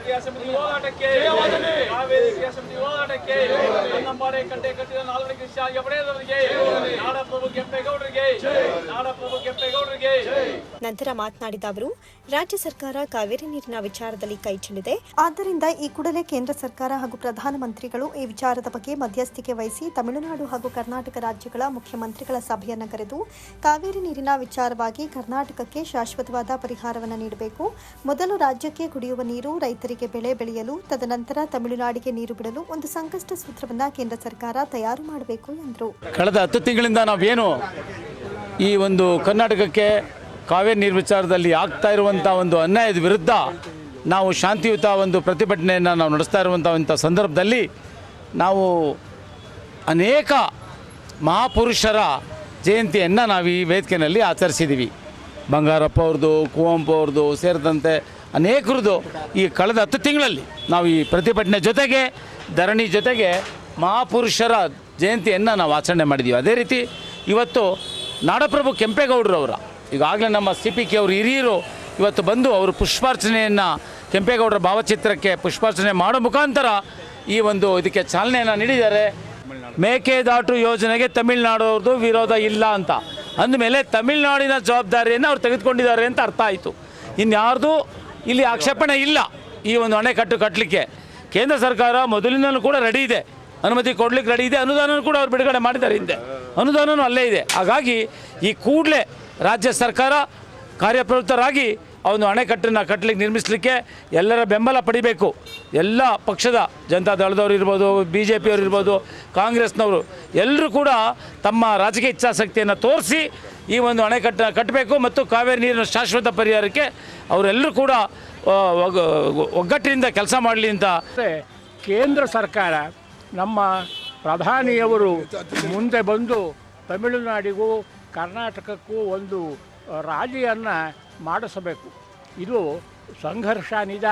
ನಂತರ ಮಾತನಾಡಿದ ಅವರು ರಾಜ್ಯ ಸರ್ಕಾರ ಕಾವೇರಿ ನೀರಿನ ವಿಚಾರದಲ್ಲಿ ಕೈ ಚೆಲ್ಲಿದೆ. ಆದ್ದರಿಂದ ಈ ಕೂಡಲೇ ಕೇಂದ್ರ ಸರ್ಕಾರ ಹಾಗೂ ಪ್ರಧಾನಮಂತ್ರಿಗಳು ಈ ವಿಚಾರದ ಬಗ್ಗೆ ಮಧ್ಯಸ್ಥಿಕೆ ವಹಿಸಿ ತಮಿಳುನಾಡು ಹಾಗೂ ಕರ್ನಾಟಕ ರಾಜ್ಯಗಳ ಮುಖ್ಯಮಂತ್ರಿಗಳ ಸಭೆಯನ್ನು ಕರೆದು ಕಾವೇರಿ ನೀರಿನ ವಿಚಾರವಾಗಿ ಕರ್ನಾಟಕಕ್ಕೆ ಶಾಶ್ವತವಾದ ಪರಿಹಾರವನ್ನು ನೀಡಬೇಕು. ಮೊದಲು ರಾಜ್ಯಕ್ಕೆ ಕುಡಿಯುವ ನೀರು ರೈತರಿಗೆ ಬೆಳೆ ಬೆಳೆಯಲು ತದನಂತರ ತಮಿಳುನಾಡಿಗೆ ನೀರು ಬಿಡಲು ಒಂದು ಸಂಕಷ್ಟ ಸೂತ್ರವನ್ನು ಕೇಂದ್ರ ಸರ್ಕಾರ ತಯಾರು ಮಾಡಬೇಕು ಎಂದರು. ಕಳೆದ ಹತ್ತು ತಿಂಗಳಿಂದ ನಾವೇನು ಈ ಒಂದು ಕರ್ನಾಟಕಕ್ಕೆ ಕಾವೇರಿ ನೀರು ವಿಚಾರದಲ್ಲಿ ಆಗ್ತಾ ಇರುವಂಥ ಒಂದು ಅನ್ಯಾಯದ ವಿರುದ್ಧ ನಾವು ಶಾಂತಿಯುತ ಒಂದು ಪ್ರತಿಭಟನೆಯನ್ನು ನಾವು ನಡೆಸ್ತಾ ಇರುವಂಥ ಸಂದರ್ಭದಲ್ಲಿ ನಾವು ಅನೇಕ ಮಹಾಪುರುಷರ ಜಯಂತಿಯನ್ನು ನಾವು ಈ ವೇದಿಕೆಯಲ್ಲಿ ಆಚರಿಸಿದ್ದೀವಿ ಬಂಗಾರಪ್ಪ ಅವ್ರದ್ದು, ಕುವೆಂಪು ಅವ್ರದ್ದು ಸೇರಿದಂತೆ ಅನೇಕರದ್ದು ಈ ಕಳೆದ ಹತ್ತು ತಿಂಗಳಲ್ಲಿ ನಾವು ಈ ಪ್ರತಿಭಟನೆ ಜೊತೆಗೆ, ಧರಣಿ ಜೊತೆಗೆ ಮಹಾಪುರುಷರ ಜಯಂತಿಯನ್ನು ನಾವು ಆಚರಣೆ ಮಾಡಿದ್ದೀವಿ ಅದೇ ರೀತಿ ಇವತ್ತು ನಾಡಪ್ರಭು ಕೆಂಪೇಗೌಡರವರ, ಈಗಾಗಲೇ ನಮ್ಮ ಸಿ ಪಿ ಕೆ ಅವರು ಹಿರಿಯರು ಇವತ್ತು ಬಂದು ಅವರು ಪುಷ್ಪಾರ್ಚನೆಯನ್ನು, ಕೆಂಪೇಗೌಡರ ಭಾವಚಿತ್ರಕ್ಕೆ ಪುಷ್ಪಾರ್ಚನೆ ಮಾಡೋ ಮುಖಾಂತರ ಈ ಒಂದು ಇದಕ್ಕೆ ಚಾಲನೆಯನ್ನು ನೀಡಿದ್ದಾರೆ. ಮೇಕೆದಾಟು ಯೋಜನೆಗೆ ತಮಿಳುನಾಡವ್ರದ್ದು ವಿರೋಧ ಇಲ್ಲ ಅಂತ. ಅಂದಮೇಲೆ ತಮಿಳುನಾಡಿನ ಜವಾಬ್ದಾರಿಯನ್ನು ಅವ್ರು ತೆಗೆದುಕೊಂಡಿದ್ದಾರೆ ಅಂತ ಅರ್ಥ ಆಯಿತು. ಇನ್ಯಾರ್ದು ಇಲ್ಲಿ ಆಕ್ಷೇಪಣೆ ಇಲ್ಲ ಈ ಒಂದು ಅಣೆಕಟ್ಟು ಕಟ್ಟಲಿಕ್ಕೆ ಕೇಂದ್ರ ಸರ್ಕಾರ ಮೊದಲಿನಲ್ಲೂ ಕೂಡ ರೆಡಿ ಇದೆ. ಅನುಮತಿ ಕೊಡ್ಲಿಕ್ಕೆ ರೆಡಿ ಇದೆ. ಅನುದಾನ ಕೂಡ ಅವ್ರು ಬಿಡುಗಡೆ ಮಾಡಿದ್ದಾರೆ ಹಿಂದೆ. ಅನುದಾನನೂ ಅಲ್ಲೇ ಇದೆ. ಹಾಗಾಗಿ ಈ ಕೂಡಲೇ ರಾಜ್ಯ ಸರ್ಕಾರ ಕಾರ್ಯಪ್ರವೃತ್ತರಾಗಿ ಒಂದು ಅಣೆಕಟ್ಟನ್ನು ಕಟ್ಟಲಿಕ್ಕೆ ನಿರ್ಮಿಸಲಿಕ್ಕೆ ಎಲ್ಲರ ಬೆಂಬಲ ಪಡಿಬೇಕು. ಎಲ್ಲ ಪಕ್ಷದ ಜನತಾ ದಳದವ್ರು ಇರ್ಬೋದು ಬಿ ಜೆ ಪಿಯವರು ಇರ್ಬೋದು, ಕಾಂಗ್ರೆಸ್ನವರು ಎಲ್ಲರೂ ಕೂಡ ತಮ್ಮ ರಾಜಕೀಯ ಇಚ್ಛಾಸಕ್ತಿಯನ್ನು ತೋರಿಸಿ ಈ ಒಂದು ಅಣೆಕಟ್ಟನ್ನು ಕಟ್ಟಬೇಕು ಮತ್ತು ಕಾವೇರಿ ನೀರಿನ ಶಾಶ್ವತ ಪರಿಹಾರಕ್ಕೆ ಅವರೆಲ್ಲರೂ ಕೂಡ ಒಗ್ಗಟ್ಟಿನಿಂದ ಕೆಲಸ ಮಾಡಲಿ ಅಂತ. ಕೇಂದ್ರ ಸರ್ಕಾರ ನಮ್ಮ ಪ್ರಧಾನಿಯವರು ಮುಂದೆ ಬಂದು ತಮಿಳುನಾಡಿಗೂ ಕರ್ನಾಟಕಕ್ಕೂ ಒಂದು ರಾಜಿಯನ್ನು ಮಾಡಿಸಬೇಕು. ಇದು ಸಂಘರ್ಷ ನಿಜ.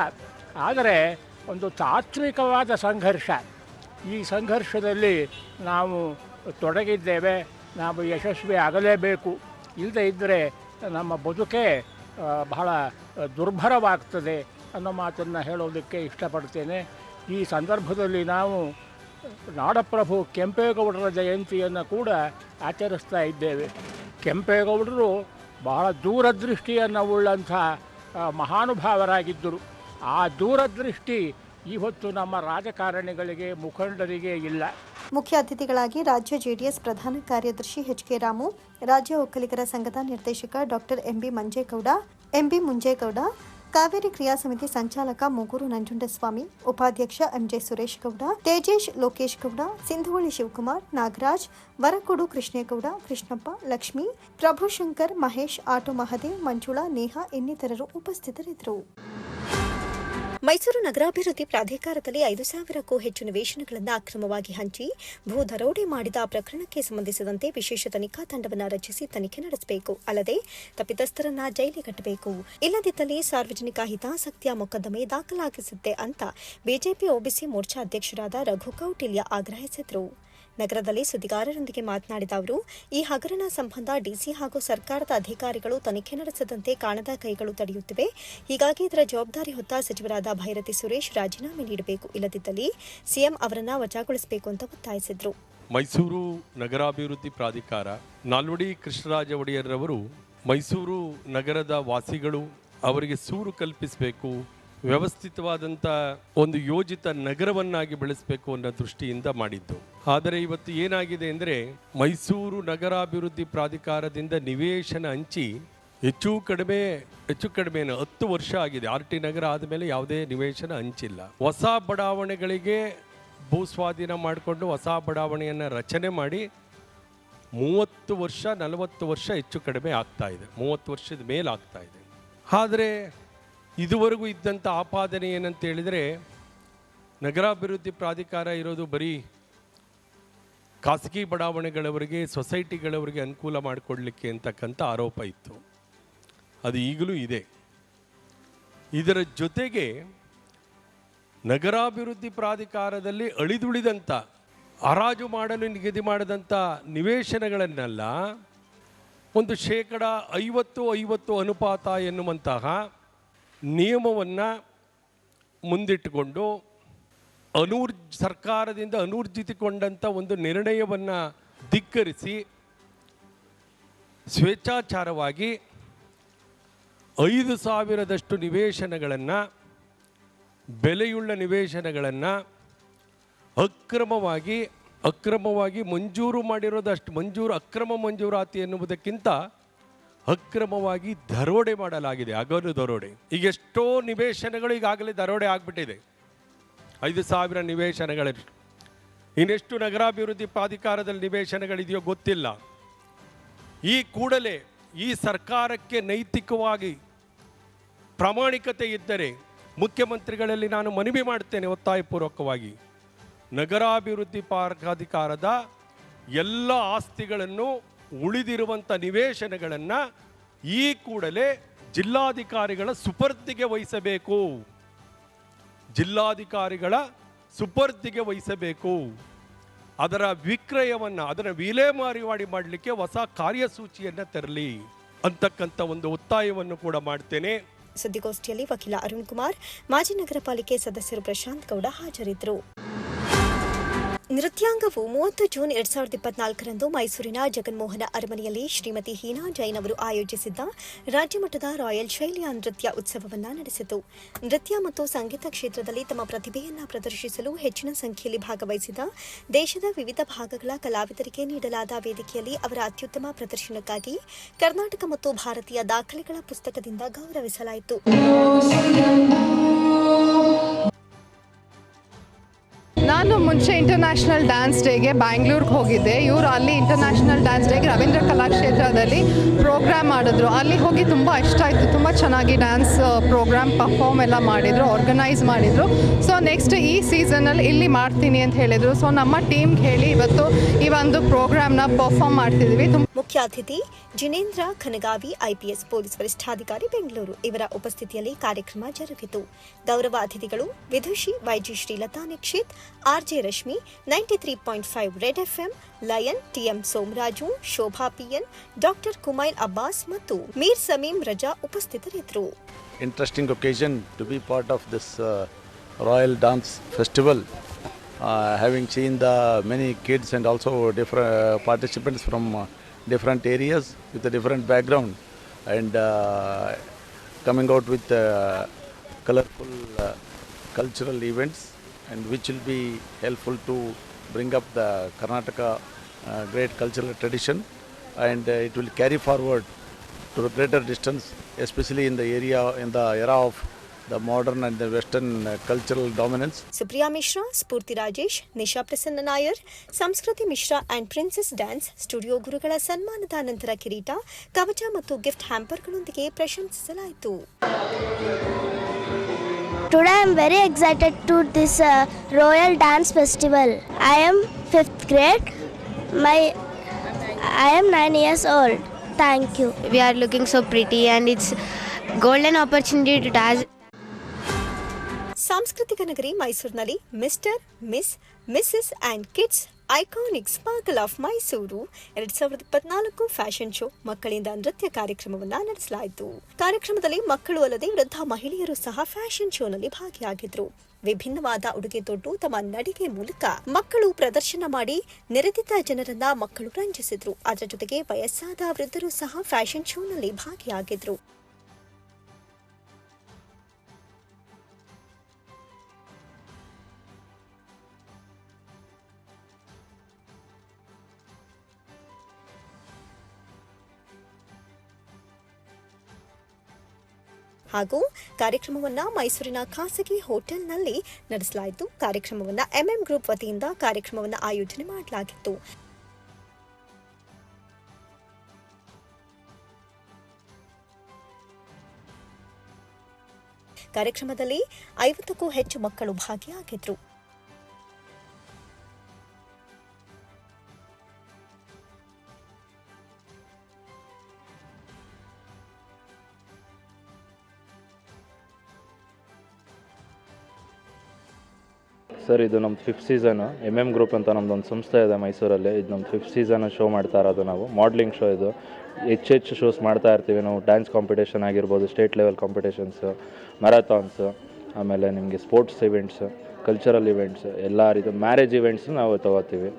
ಆದರೆ ಒಂದು ತಾತ್ವಿಕವಾದ ಸಂಘರ್ಷ. ಈ ಸಂಘರ್ಷದಲ್ಲಿ ನಾವು ತೊಡಗಿದ್ದೇವೆ, ನಾವು ಯಶಸ್ವಿ ಆಗಲೇಬೇಕು. ಇಲ್ಲದೇ ಇದ್ದರೆ ನಮ್ಮ ಬದುಕೇ ಬಹಳ ದುರ್ಭರವಾಗ್ತದೆ ಅನ್ನೋ ಮಾತನ್ನು ಹೇಳೋದಕ್ಕೆ ಇಷ್ಟಪಡ್ತೇನೆ. ಈ ಸಂದರ್ಭದಲ್ಲಿ ನಾವು ನಾಡಪ್ರಭು ಕೆಂಪೇಗೌಡರ ಜಯಂತಿಯನ್ನು ಕೂಡ ಆಚರಿಸ್ತಾ ಇದ್ದೇವೆ. ಕೆಂಪೇಗೌಡರು ಬಹಳ ದೂರದೃಷ್ಟಿಯನ್ನು ಉಳ್ಳಂಥ ಮಹಾನುಭಾವರಾಗಿದ್ದರು. ಆ ದೂರದೃಷ್ಟಿ ಇವತ್ತು ನಮ್ಮ ರಾಜಕಾರಣಿಗಳಿಗೆ, ಮುಖಂಡರಿಗೆ ಇಲ್ಲ. ಮುಖ್ಯ ಅತಿಥಿಗಳಾಗಿ ರಾಜ್ಯ ಜೆಡಿಎಸ್ ಪ್ರಧಾನ ಕಾರ್ಯದರ್ಶಿ ಎಚ್ ಕೆ ರಾಮು, ರಾಜ್ಯ ಒಕ್ಕಲಿಗರ ಸಂಘದ ನಿರ್ದೇಶಕ doctor MB Manjegowda MB Munjegowda Kaveri ಕ್ರಿಯಾ ಸಮಿತಿ ಸಂಚಾಲಕ ಮುಗೂರು ನಂಜುಂಡಸ್ವಾಮಿ, ಉಪಾಧ್ಯಕ್ಷ ಎಂಜೆ ಸುರೇಶ್ ಗೌಡ ತೇಜೇಶ್ ಲೋಕೇಶ್ ಗೌಡ ಸಿಂಧುವಳಿ ಶಿವಕುಮಾರ್, ನಾಗರಾಜ್, ವರಕೋಡು ಕೃಷ್ಣೇಗೌಡ, ಕೃಷ್ಣಪ್ಪ, ಲಕ್ಷ್ಮಿ, ಪ್ರಭುಶಂಕರ್, ಮಹೇಶ್, ಆಟೋ ಮಹದೇವ್, ಮಂಜುಳಾ, ನೇಹಾ ಇನ್ನಿತರರು ಉಪಸ್ಥಿತರಿದ್ದರು. ಮೈಸೂರು ನಗರಾಭಿವೃದ್ಧಿ ಪ್ರಾಧಿಕಾರದಲ್ಲಿ ಐದು ಸಾವಿರಕ್ಕೂ ಹೆಚ್ಚು ನಿವೇಶನಗಳನ್ನು ಅಕ್ರಮವಾಗಿ ಹಂಚಿ ಭೂ ದರೋಡೆ ಮಾಡಿದ ಪ್ರಕರಣಕ್ಕೆ ಸಂಬಂಧಿಸಿದಂತೆ ವಿಶೇಷ ತನಿಖಾ ತಂಡವನ್ನು ರಚಿಸಿ ತನಿಖೆ ನಡೆಸಬೇಕು. ಅಲ್ಲದೆ ತಪ್ಪಿತಸ್ಥರನ್ನ ಜೈಲಿಗಟ್ಟಬೇಕು ಇಲ್ಲದಿದ್ದಲ್ಲಿ ಸಾರ್ವಜನಿಕ ಹಿತಾಸಕ್ತಿಯ ಮೊಕದ್ದಮೆ ದಾಖಲಾಗಿಸುತ್ತೆ ಅಂತ ಬಿಜೆಪಿ ಒಬಿಸಿ ಮೋರ್ಚಾ ಅಧ್ಯಕ್ಷರಾದ ರಘು ಕೌಟಿಲ್ಯ ಆಗ್ರಹಿಸಿದರು. ನಗರದಲ್ಲಿ ಸುದ್ದಿಗಾರರೊಂದಿಗೆ ಮಾತನಾಡಿದ ಅವರು, ಈ ಹಗರಣ ಸಂಬಂಧ ಡಿಸಿ ಹಾಗೂ ಸರ್ಕಾರದ ಅಧಿಕಾರಿಗಳು ತನಿಖೆ ನಡೆಸದಂತೆ ಕಾಣದ ಕೈಗಳು ತಡೆಯುತ್ತಿವೆ. ಹೀಗಾಗಿ ಇದರ ಜವಾಬ್ದಾರಿ ಹೊತ್ತ ಸಚಿವರಾದ ಭೈರತಿ ಸುರೇಶ್ ರಾಜೀನಾಮೆ ನೀಡಬೇಕು. ಇಲ್ಲದಿದ್ದಲ್ಲಿ ಸಿಎಂ ಅವರನ್ನ ವಜಾಗೊಳಿಸಬೇಕು ಅಂತ ಒತ್ತಾಯಿಸಿದರು. ಮೈಸೂರು ನಗರಾಭಿವೃದ್ಧಿ ಪ್ರಾಧಿಕಾರ, ನಾಲ್ವಡಿ ಕೃಷ್ಣರಾಜ ಒಡೆಯರ್ರವರು ಮೈಸೂರು ನಗರದ ವಾಸಿಗಳು ಅವರಿಗೆ ಸೂರು ಕಲ್ಪಿಸಬೇಕು ವ್ಯವಸ್ಥಿತವಾದಂಥ ಒಂದು ಯೋಜಿತ ನಗರವನ್ನಾಗಿ ಬೆಳೆಸಬೇಕು ಅನ್ನೋ ದೃಷ್ಟಿಯಿಂದ ಮಾಡಿದ್ದು. ಆದರೆ ಇವತ್ತು ಏನಾಗಿದೆ ಅಂದರೆ ಮೈಸೂರು ನಗರಾಭಿವೃದ್ಧಿ ಪ್ರಾಧಿಕಾರದಿಂದ ನಿವೇಶನ ಹಂಚಿ ಹೆಚ್ಚು ಕಡಿಮೆ ಹೆಚ್ಚು ಕಡಿಮೆ ಹತ್ತು ವರ್ಷ ಆಗಿದೆ. ಆರ್ ಟಿ ನಗರ ಆದಮೇಲೆ ಯಾವುದೇ ನಿವೇಶನ ಹಂಚಿಲ್ಲ. ಹೊಸ ಬಡಾವಣೆಗಳಿಗೆ ಭೂ ಸ್ವಾಧೀನ ಮಾಡಿಕೊಂಡು ಹೊಸ ಬಡಾವಣೆಯನ್ನು ರಚನೆ ಮಾಡಿ ಮೂವತ್ತು ವರ್ಷ, ನಲವತ್ತು ವರ್ಷ ಹೆಚ್ಚು ಕಡಿಮೆ ಆಗ್ತಾ ಇದೆ. ಮೂವತ್ತು ವರ್ಷದ ಮೇಲೆ ಆಗ್ತಾ ಇದೆ. ಆದರೆ ಇದುವರೆಗೂ ಇದ್ದಂಥ ಆಪಾದನೆ ಏನಂತ ಹೇಳಿದರೆ ನಗರಾಭಿವೃದ್ಧಿ ಪ್ರಾಧಿಕಾರ ಇರೋದು ಬರೀ ಖಾಸಗಿ ಬಡಾವಣೆಗಳವರಿಗೆ, ಸೊಸೈಟಿಗಳವರಿಗೆ ಅನುಕೂಲ ಮಾಡಿಕೊಡ್ಲಿಕ್ಕೆ ಅಂತಕ್ಕಂಥ ಆರೋಪ ಇತ್ತು. ಅದು ಈಗಲೂ ಇದೆ. ಇದರ ಜೊತೆಗೆ ನಗರಾಭಿವೃದ್ಧಿ ಪ್ರಾಧಿಕಾರದಲ್ಲಿ ಅಳಿದುಳಿದಂಥ, ಹರಾಜು ಮಾಡಲು ನಿಗದಿ ಮಾಡಿದಂಥ ನಿವೇಶನಗಳನ್ನೆಲ್ಲ ಒಂದು ಶೇಕಡ ಐವತ್ತು ಐವತ್ತು ಅನುಪಾತ ಎನ್ನುವಂತಹ ನಿಯಮವನ್ನು ಮುಂದಿಟ್ಟುಕೊಂಡು ಅನೂರ್ ಸರ್ಕಾರದಿಂದ ಅನೂರ್ಜಿತಗೊಂಡಂಥ ಒಂದು ನಿರ್ಣಯವನ್ನು ಧಿಕ್ಕರಿಸಿ, ಸ್ವೇಚ್ಛಾಚಾರವಾಗಿ ಐದು ಸಾವಿರದಷ್ಟು ನಿವೇಶನಗಳನ್ನು, ಬೆಲೆಯುಳ್ಳ ನಿವೇಶನಗಳನ್ನು ಅಕ್ರಮವಾಗಿ ಅಕ್ರಮವಾಗಿ ಮಂಜೂರು ಮಾಡಿರೋದಷ್ಟು, ಮಂಜೂರು, ಅಕ್ರಮ ಮಂಜೂರಾತಿ ಎನ್ನುವುದಕ್ಕಿಂತ ಅಕ್ರಮವಾಗಿ ದರೋಡೆ ಮಾಡಲಾಗಿದೆ ಅಗಲು ದರೋಡೆ. ಈಗ ಎಷ್ಟೋ ನಿವೇಶನಗಳು ಈಗಾಗಲೇ ದರೋಡೆ ಆಗಿಬಿಟ್ಟಿದೆ. ಐದು ಸಾವಿರ ನಿವೇಶನಗಳಷ್ಟು ಇನ್ನೆಷ್ಟು ನಗರಾಭಿವೃದ್ಧಿ ಪ್ರಾಧಿಕಾರದಲ್ಲಿ ನಿವೇಶನಗಳಿದೆಯೋ ಗೊತ್ತಿಲ್ಲ. ಈ ಕೂಡಲೇ ಈ ಸರ್ಕಾರಕ್ಕೆ ನೈತಿಕವಾಗಿ ಪ್ರಾಮಾಣಿಕತೆ ಇದ್ದರೆ ಮುಖ್ಯಮಂತ್ರಿಗಳಲ್ಲಿ ನಾನು ಮನವಿ ಮಾಡ್ತೇನೆ ಒತ್ತಾಯಪೂರ್ವಕವಾಗಿ. ನಗರಾಭಿವೃದ್ಧಿ ಪ್ರಾಧಿಕಾರದ ಎಲ್ಲ ಆಸ್ತಿಗಳನ್ನು ಉಳಿದಿರುವಂಥ ನಿವೇಶನಗಳನ್ನು ಈ ಕೂಡಲೇ ಜಿಲ್ಲಾಧಿಕಾರಿಗಳ ಸುಪರ್ದಿಗೆ ವಹಿಸಬೇಕು. ಜಿಲ್ಲಾಧಿಕಾರಿಗಳ ಸುಪರ್ದಿಗೆ ವಹಿಸಬೇಕು. ಅದರ ವಿಕ್ರಯವನ್ನು ಅದರ ವಿಲೇಮಾರಿ ಮಾಡಿ ಮಾಡಲಿಕ್ಕೆ ಹೊಸ ಕಾರ್ಯಸೂಚಿಯನ್ನು ತರಲಿ ಅಂತಕ್ಕಂಥ ಒಂದು ಒತ್ತಾಯವನ್ನು ಕೂಡ ಮಾಡ್ತೇನೆ. ಸುದ್ದಿಗೋಷ್ಠಿಯಲ್ಲಿ ವಕೀಲ ಅರುಣ್ ಕುಮಾರ್, ಮಾಜಿ ನಗರ ಪಾಲಿಕೆ ಸದಸ್ಯರು ಪ್ರಶಾಂತ್ ಗೌಡ ಹಾಜರಿದ್ದರು. ನೃತ್ಯಾಂಗವು ಮೂವತ್ತು ಜೂನ್ ಎರಡ್ ಸಾವಿರದ ಇಪ್ಪತ್ನಾಲ್ಕರಂದು ಮೈಸೂರಿನ ಜಗನ್ಮೋಹನ ಅರಮನೆಯಲ್ಲಿ ಶ್ರೀಮತಿ ಹೀನಾ ಜೈನ್ ಅವರು ಆಯೋಜಿಸಿದ್ದ ರಾಜ್ಯಮಟ್ಟದ ರಾಯಲ್ ಶೈಲಿಯ ನೃತ್ಯ ಉತ್ಸವವನ್ನು ನಡೆಸಿತು. ನೃತ್ಯ ಮತ್ತು ಸಂಗೀತ ಕ್ಷೇತ್ರದಲ್ಲಿ ತಮ್ಮ ಪ್ರತಿಭೆಯನ್ನು ಪ್ರದರ್ಶಿಸಲು ಹೆಚ್ಚಿನ ಸಂಖ್ಯೆಯಲ್ಲಿ ಭಾಗವಹಿಸಿದ ದೇಶದ ವಿವಿಧ ಭಾಗಗಳ ಕಲಾವಿದರಿಗೆ ನೀಡಲಾದ ವೇದಿಕೆಯಲ್ಲಿ ಅವರ ಅತ್ಯುತ್ತಮ ಪ್ರದರ್ಶನಕ್ಕಾಗಿ ಕರ್ನಾಟಕ ಮತ್ತು ಭಾರತೀಯ ದಾಖಲೆಗಳ ಪುಸ್ತಕದಿಂದ ಗೌರವಿಸಲಾಯಿತು. ನಾನು ಮುಂಚೆ ಇಂಟರ್ನ್ಯಾಷನಲ್ ಡ್ಯಾನ್ಸ್ ಡೇಗೆ ಬ್ಯಾಂಗ್ಳೂರ್ಗೆ ಹೋಗಿದ್ದೆ. ಇವರು ಅಲ್ಲಿ ಇಂಟರ್ನ್ಯಾಷನಲ್ ಡ್ಯಾನ್ಸ್ ಡೇಗೆ ರವೀಂದ್ರ ಕಲಾಕ್ಷೇತ್ರದಲ್ಲಿ ಪ್ರೋಗ್ರಾಮ್ ಮಾಡಿದ್ರು. ಅಲ್ಲಿ ಹೋಗಿ ತುಂಬ ಇಷ್ಟ ಆಯಿತು. ತುಂಬ ಚೆನ್ನಾಗಿ ಡ್ಯಾನ್ಸ್ ಪ್ರೋಗ್ರಾಮ್ ಪರ್ಫಾರ್ಮ್ ಎಲ್ಲ ಮಾಡಿದರು ಆರ್ಗನೈಸ್ ಮಾಡಿದರು. ಸೊ ನೆಕ್ಸ್ಟ್ ಈ ಸೀಸನಲ್ಲಿ ಇಲ್ಲಿ ಮಾಡ್ತೀನಿ ಅಂತ ಹೇಳಿದರು. ಸೊ ನಮ್ಮ ಟೀಮ್ಗೆ ಹೇಳಿ ಇವತ್ತು ಈ ಒಂದು ಪ್ರೋಗ್ರಾಮ್ನ ಪರ್ಫಾರ್ಮ್ ಮಾಡ್ತಿದ್ವಿ. ಮುಖ್ಯ ಅತಿಥಿ ಜಿನೇಂದ್ರ ಖನಗಾವಿ ಐಪಿಎಸ್ ಪೊಲೀಸ್ ವರಿಷ್ಠಾಧಿಕಾರಿ ಬೆಂಗಳೂರು. ಇವರ ಉಪಸ್ಥಿತಿಯಲ್ಲಿ ಕಾರ್ಯಕ್ರಮ ಜರುಗಿತು. ಗೌರವ ಅತಿಥಿಗಳು ವಿದುಷಿ, YG Srilatha Dixit RJ Rashmi ninety three point five red FM lion TM Somaraju Shobha PN doctor Kumail Abbas ಮತ್ತು ಮೀರ್ ಸಮೀಂ ರಜಾ ಉಪಸ್ಥಿತರಿದ್ದರು interesting occasion to be part of this uh, Royal Dance Festival. Uh, having seen the many kids and also different uh, participants from uh, different areas with a different background and uh, uh, uh, and which will be helpful to bring up the Karnataka uh, great cultural tradition and uh, it will carry forward to a greater distance, especially in the area, in the era of the modern and the western uh, cultural dominance. Supriya Mishra, Spurti Rajesh, Nisha Prasanna Nair Sanskriti Mishra and princess dance studio ಗುರುಗಳ ಸನ್ಮಾನದ ನಂತರ ಕಿರೀಟ ಕವಚ ಮತ್ತು gift ಹ್ಯಾಂಪರ್ಗಳೊಂದಿಗೆ ಪ್ರಶಂಸಿಸಲಾಯಿತು Today I am very excited to this uh, Royal Dance Festival. I am 5th grade. My I am 9 years old. Thank you. we are looking so pretty and it's golden opportunity to dance ಸಾಂಸ್ಕೃತಿಕ ನಗರಿ ಮೈಸೂರಿನಲ್ಲಿ Mr Miss Mrs and kids iconic sparkle of Mysuru ಎರಡ್ ಸಾವಿರದ ಇಪ್ಪತ್ನಾಲ್ಕು fashion show ಮಕ್ಕಳಿಂದ ನೃತ್ಯ ಕಾರ್ಯಕ್ರಮವನ್ನು ನಡೆಸಲಾಯಿತು. ಕಾರ್ಯಕ್ರಮದಲ್ಲಿ ಮಕ್ಕಳು ಅಲ್ಲದೆ ವೃದ್ಧ ಮಹಿಳೆಯರು ಸಹ ಫ್ಯಾಷನ್ ಶೋನಲ್ಲಿ ಭಾಗಿಯಾಗಿದ್ರು. ವಿಭಿನ್ನವಾದ ಉಡುಗೆ ತೊಟ್ಟು ತಮ್ಮ ನಡಿಗೆ ಮೂಲಕ ಮಕ್ಕಳು ಪ್ರದರ್ಶನ ಮಾಡಿ ನೆರೆದಿದ್ದ ಜನರನ್ನ ಮಕ್ಕಳು ರಂಜಿಸಿದ್ರು. ಅದರ ಜೊತೆಗೆ ವಯಸ್ಸಾದ ವೃದ್ಧರು ಸಹ ಫ್ಯಾಷನ್ ಶೋನಲ್ಲಿ ಭಾಗಿಯಾಗಿದ್ರು. ಹಾಗೂ ಕಾರ್ಯಕ್ರಮವನ್ನ ಮೈಸೂರಿನ ಖಾಸಗಿ ಹೋಟೆಲ್ನಲ್ಲಿ ನಡೆಸಲಾಯಿತು. ಕಾರ್ಯಕ್ರಮವನ್ನ ಎಂಎಂ ಗ್ರೂಪ್ ವತಿಯಿಂದ ಕಾರ್ಯಕ್ರಮವನ್ನು ಆಯೋಜನೆ ಮಾಡಲಾಗಿತ್ತು. ಕಾರ್ಯಕ್ರಮದಲ್ಲಿ ಐವತ್ತಕ್ಕೂ ಹೆಚ್ಚು ಮಕ್ಕಳು ಭಾಗಿಯಾಗಿದ್ರು. ಸರ್, ಇದು ನಮ್ಮ fifth season M M group ಅಂತ ನಮ್ಮದೊಂದು ಸಂಸ್ಥೆ ಇದೆ ಮೈಸೂರಲ್ಲಿ. ಇದು ನಮ್ಮ ಫಿಫ್ತ್ ಸೀಸನ್ ಶೋ ಮಾಡ್ತಾ ಇರೋದು ನಾವು. ಮಾಡ್ಲಿಂಗ್ ಶೋ ಇದು. ಹೆಚ್ಚು ಹೆಚ್ಚು ಶೋಸ್ ಮಾಡ್ತಾ ಇರ್ತೀವಿ ನಾವು. ಡ್ಯಾನ್ಸ್ ಕಾಂಪಿಟೇಷನ್ ಆಗಿರ್ಬೋದು ಸ್ಟೇಟ್ ಲೆವೆಲ್ ಕಾಂಪಿಟೇಷನ್ಸು ಮ್ಯಾರಥಾನ್ಸು ಆಮೇಲೆ ನಿಮಗೆ ಸ್ಪೋರ್ಟ್ಸ್ ಇವೆಂಟ್ಸ್ ಕಲ್ಚರಲ್ ಇವೆಂಟ್ಸ್ ಎಲ್ಲ ರೀತಿ ಮ್ಯಾರೇಜ್ ಇವೆಂಟ್ಸ್ ನಾವು ತಗೋತೀವಿ.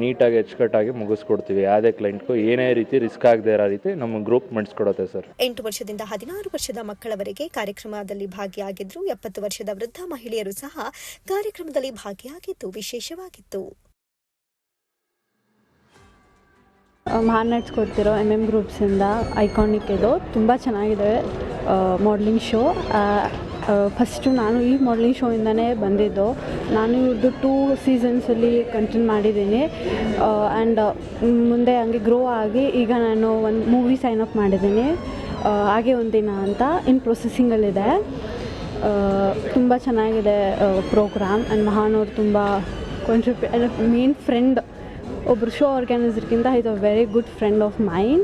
ನೀಟಾಗಿ ಅಚ್ಚುಕಟ್ಟಾಗಿ ಮುಗಿಸ್ಕೊಡ್ತೀವಿ. ಯಾವುದೇ ಕ್ಲೈಂಟ್ಗೂ ಏನೇ ರೀತಿ ರಿಸ್ಕ್ ಆಗದೆ ಇರೋ ರೀತಿ ನಮ್ಮ ಗ್ರೂಪ್ ಮಾಡಿಸ್ಕೊಡುತ್ತೆ ಸರ್. ಎಂಟು ವರ್ಷದಿಂದ ಹದಿನಾರು ವರ್ಷದ ಮಕ್ಕಳವರೆಗೆ ಕಾರ್ಯಕ್ರಮದಲ್ಲಿ ಭಾಗಿಯಾಗಿದ್ರು. ಎಪ್ಪತ್ತು ವರ್ಷದ ವೃದ್ಧ ಮಹಿಳೆಯರು ಸಹ ಕಾರ್ಯಕ್ರಮದಲ್ಲಿ ಭಾಗಿಯಾಗಿದ್ದು ವಿಶೇಷವಾಗಿತ್ತು. ಮಹಾನ್ ಕೊಡ್ತಿರೋ ಎಂ ಎಂ ಗ್ರೂಪ್ಸಿಂದ ಐಕಾನಿಕ್ ಇದು ತುಂಬ ಚೆನ್ನಾಗಿದೆ ಮಾಡ್ಲಿಂಗ್ ಶೋ ಫಸ್ಟು ನಾನು ಈ ಮಾಡೆಲಿಂಗ್ ಶೋಯಿಂದನೇ ಬಂದಿದ್ದು. ನಾನು ಇವ್ರದ್ದು ಟೂ ಸೀಸನ್ಸಲ್ಲಿ ಕಂಟಿನ್ಯೂ ಮಾಡಿದ್ದೀನಿ. ಆ್ಯಂಡ್ ಮುಂದೆ ಹಂಗೆ ಗ್ರೋ ಆಗಿ ಈಗ ನಾನು ಒಂದು ಮೂವಿ ಸೈನ್ ಅಪ್ ಮಾಡಿದ್ದೀನಿ. ಹಾಗೆ ಹಾಗೆ ದಿನ ಅಂತ ಇನ್ ಪ್ರೊಸೆಸಿಂಗಲ್ಲಿದೆ ತುಂಬ ಚೆನ್ನಾಗಿದೆ ಪ್ರೋಗ್ರಾಮ್ ಆ್ಯಂಡ್ ಮಹಾನ್ ಅವ್ರು ತುಂಬ ಕಾಂಟ್ರಿಬ್ಯೂ ಮೇನ್ ಫ್ರೆಂಡ್ ಒಬ್ಬರು ಶೋ ಆರ್ಗನೈಸರ್ಗಿಂತ ಇದು very good friend of mine